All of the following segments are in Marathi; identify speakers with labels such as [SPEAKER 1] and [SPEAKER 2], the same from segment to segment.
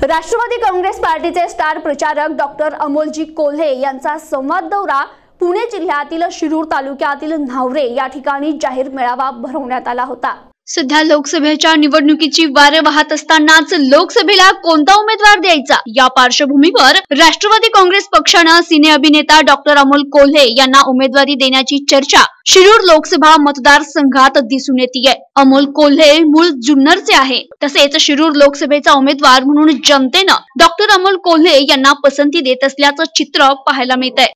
[SPEAKER 1] राष्ट्रवादी काँग्रेस पार्टीचे स्टार प्रचारक डॉक्टर अमोलजी कोल्हे यांचा संवाद दौरा पुणे जिल्ह्यातील शिरूर तालुक्यातील न्हावरे या ठिकाणी जाहीर मेळावा भरवण्यात आला होता. सध्या लोकसभेच्या निवडणुकीची वारे वाहत असतानाच लोकसभेला कोणता उमेदवार द्यायचा? या पार्श्वभूमीवर राष्ट्रवादी काँग्रेस पक्षानं सिने अभिनेता डॉक्टर अमोल कोल्हे यांना उमेदवारी देण्याची चर्चा शिरूर लोकसभा मतदारसंघात दिसून येते अमोल कोल्हे मूळ जुन्नरचे आहे. तसेच शिरूर लोकसभेचा उमेदवार म्हणून जनतेनं डॉक्टर अमोल कोल्हे यांना पसंती देत असल्याचं चित्र पाहायला मिळत आहे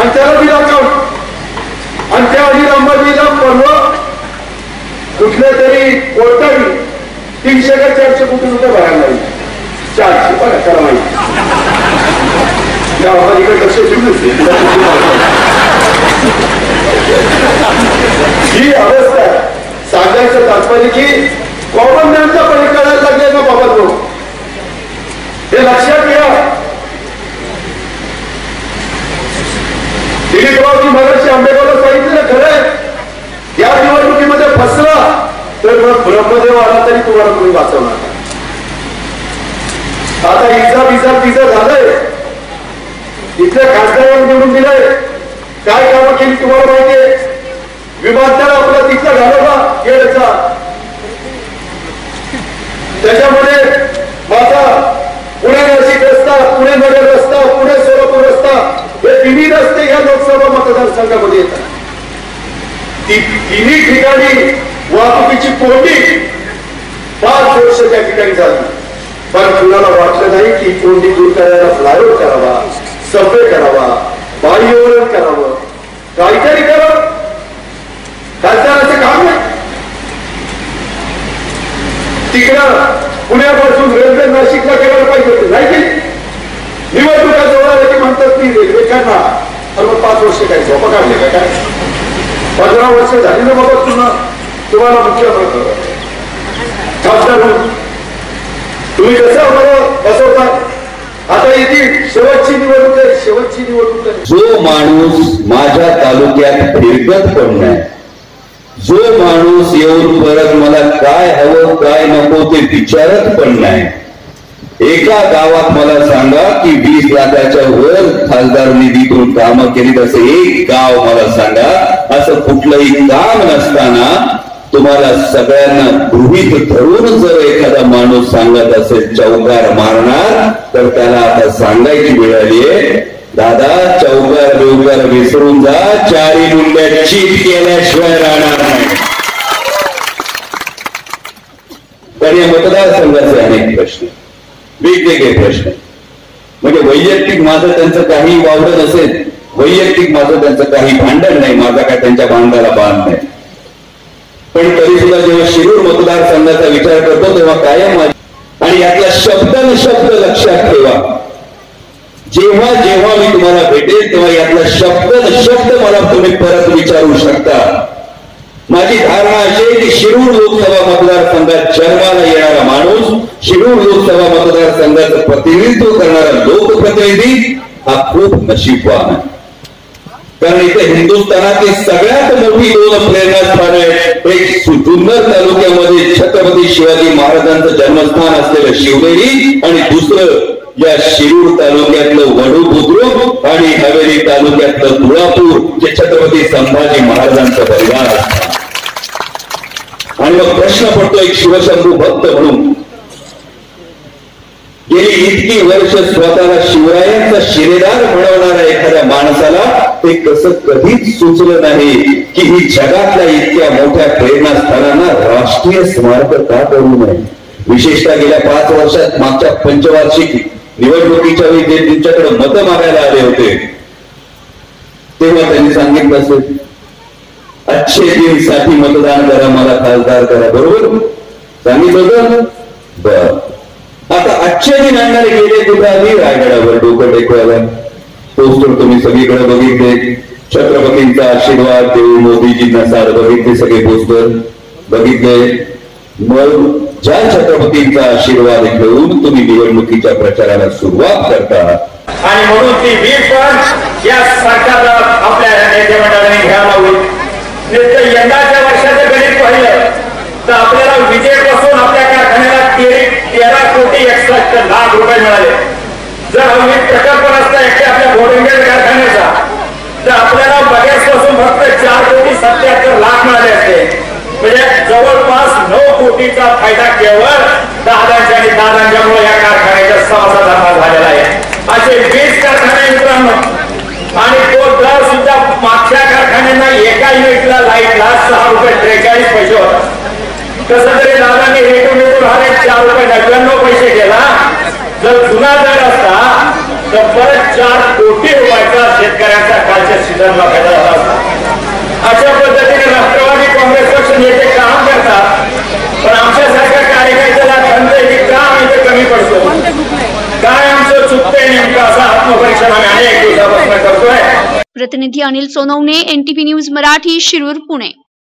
[SPEAKER 2] आणि त्याला दिला अकाउंट आणि त्या अनिल अंबाजीला परवा कुठल्या तरी कोर्टाने तीनशे का चारशे कोटी रुपये भरायला लागले. चारशे बघा करा माहिती. त्या अंबाजीकडे लक्ष ठेवूनच नाही. ही अवस्था आहे सांगायचं तात्पर्य की कॉमन मॅनचा पण हे कळायला लागले ना बाबा लोक हे लक्षात घ्या दिलीपरावजी मगाशी आंबेगावला सांगितलं खरंय या निवडणुकीमध्ये फसला तर मग ब्रह्मदेव आला तरी तुम्हाला कोणी वाचवणार आता इजा बिजा तिजा झालंय. इथल्या खासदारांना निवडून दिलंय. काय कामं केली तुम्हाला माहितीये विमानतळ आपला तिथला घालवला केळचा त्याच्यामध्ये माझा पुणे नाशिक रस्ता पुणे नगर रस्ता पुणे सोलापूर रस्ता हे तिन्ही रस्ते या लोकसभा मतदारसंघामध्ये येतात. ती तिन्ही ठिकाणी वाहतुकीची कोंडी पाच वर्ष त्या ठिकाणी झाली. पण कुणाला वाटलं नाही की कोंडी दूर करायला फ्लायओव्हर करावा सफे करावा बाह्यवरण करावं. काहीतरी करावं. खासदाराचं काम नाही तिकडं पुण्यापासून रेल्वे नाशिकला करायला पाहिजे होते नाही केली निवडणुका जवळ आल्या की म्हणतात ती रेल्वे करणार आणि मग पाच वर्ष काय झोपा काढले काय काय? पंधरा वर्ष झाली ना बाबा पुन्हा तुम्हाला मुख्य खासदार. तुम्ही कसं आम्हाला बसवता? आता येतील शेवटची निवडणूक आहे शेवटची निवडणूक आहे.
[SPEAKER 3] जो माणूस माझ्या तालुक्यात फिरकत पण नाही जो माणूस येऊन परत मला काय हवं काय नको ते विचारत पण नाही एका गावात मला सांगा की वीस लाखाच्या वर खासदार निधीतून कामं केली असं एक गाव मला सांगा असं कुठलंही काम नसताना तुम्हाला सगळ्यांना गृहित धरून जर एखादा माणूस सांगत असेल चौकार मारणार तर त्याला आता सांगायची वेळ आलीये दादा चौकार बिवकार विसरून जा चारी मुंड्या चीट केल्याशिवाय राहणार नाही. पण या मतदारसंघाचे अनेक प्रश्न वेगवेगळे प्रश्न. वैयक्तिक माझं त्यांचं काही वावडत असेल वैयक्तिक माझं त्यांचं काही भांडण नाही माझा काय त्यांच्या भांडाला बांध नाही. पण तरी सुद्धा जेव्हा शिरूर मतदारसंघाचा विचार करतो तेव्हा कायम आणि यातला शब्द न शब्द लक्षात ठेवा. जेव्हा जेव्हा मी तुम्हाला भेटेल तेव्हा यातला शब्द न शब्द मला तुम्ही परत विचारू शकता. माझी धारणा अशी आहे की शिरूर लोकसभा मतदारसंघात जन्माला येणारा माणूस शिरूर लोकसभा मतदारसंघाचं प्रतिनिधित्व करणारा लोकप्रतिनिधी हा खूप नशीबवान आहे. कारण इथे हिंदुस्थानातली सगळ्यात मोठी दोन प्रेरणास्थान आहे. एक जुन्नर तालुक्यामध्ये छत्रपती शिवाजी महाराजांचं जन्मस्थान असलेलं शिवनेरी आणि दुसरं या शिरूर तालुक्यातलं वडू बुद्रुक आणि हवेली तालुक्यातलं तुळापूर जे छत्रपती संभाजी महाराजांचं परिवार आणि मग प्रश्न पडतो एक शिवशंभू भक्त म्हणून. गेली इतकी वर्ष स्वतःला शिवरायांचा शिरेदार म्हणवणाऱ्या एखाद्या माणसाला ते कसं कधीच सुचलं नाही की ही जगातल्या इतक्या मोठ्या प्रेरणास्थानांना राष्ट्रीय स्मारक का करू नये? विशेषतः गेल्या पाच वर्षात मागच्या पंचवार्षिक निवडणुकीच्या वेळी ते तुमच्याकडे मतं मागायला आले होते तेव्हा त्यांनी सांगितलं असेल अच्छे दिनसाठी मतदान करा मला खासदार करा. बरोबर? सांगितलं होतं? बर. आजच्या दिनांकाने गेले कुठं आधी रायगडावर डोकं टेकवायला तोच तर तुम्ही सगळीकडे बघितले छत्रपतींचा आशीर्वाद देऊ मोदीजींना सार बघितले सगळे पोस्टर बघितले मग ज्या छत्रपतींचा आशीर्वाद घेऊन तुम्ही निवडणुकीच्या प्रचाराला सुरुवात करता
[SPEAKER 4] आणि म्हणून ती वीर पण या सरकारला आपल्या नेते मंडळाने घ्यायला हवी नेते यंदाच्या वर्षाचं गणित पाहिलं तर आपल्याला विजयपासून आपल्या कारखान्याला तेरा कोटी एकसष्ट लाख रुपये मिळाले. जर हा वीज प्रकल्प नसता एकट्या आपल्या बोरिंगेट कारखान्याचा तर आपल्याला बगेसपासून फक्त चार कोटी सत्याहत्तर लाख मिळाले असते. म्हणजे जवळपास नऊ कोटीचा फायदा केवळ दादांच्या आणि दादांच्यामुळे या कारखान्याच्या समाजाचा झालेला आहे. असे वीस कारखाने मित्रांनो. आणि तो दर सुद्धा मागच्या कारखान्यांना एका युनिटला लाईटला सहा रुपये त्रेचाळीस पैसे होता कसं तरी दादांनी रेटून रेटून हा चार रुपये नव्याण्णव जर जुना जर असता तर परत चार कोटी रुपयाचा शेतकऱ्यांचा कालच्या सीझनला फायदा झाला असता. अशा पद्धतीने राष्ट्रवादी काँग्रेस पक्ष नेते काम करतात पण आमच्यासारख्या कार्यकर्त्याला धंदे की का आम्ही कमी पडतो. काय आमचं चुकतंय नेमकं असं आत्मपरीक्षण आम्ही अनेक दिवसापासून करतोय.
[SPEAKER 1] प्रतिनिधी अनिल सोनवणे एनटीपी न्यूज मराठी शिरूर पुणे.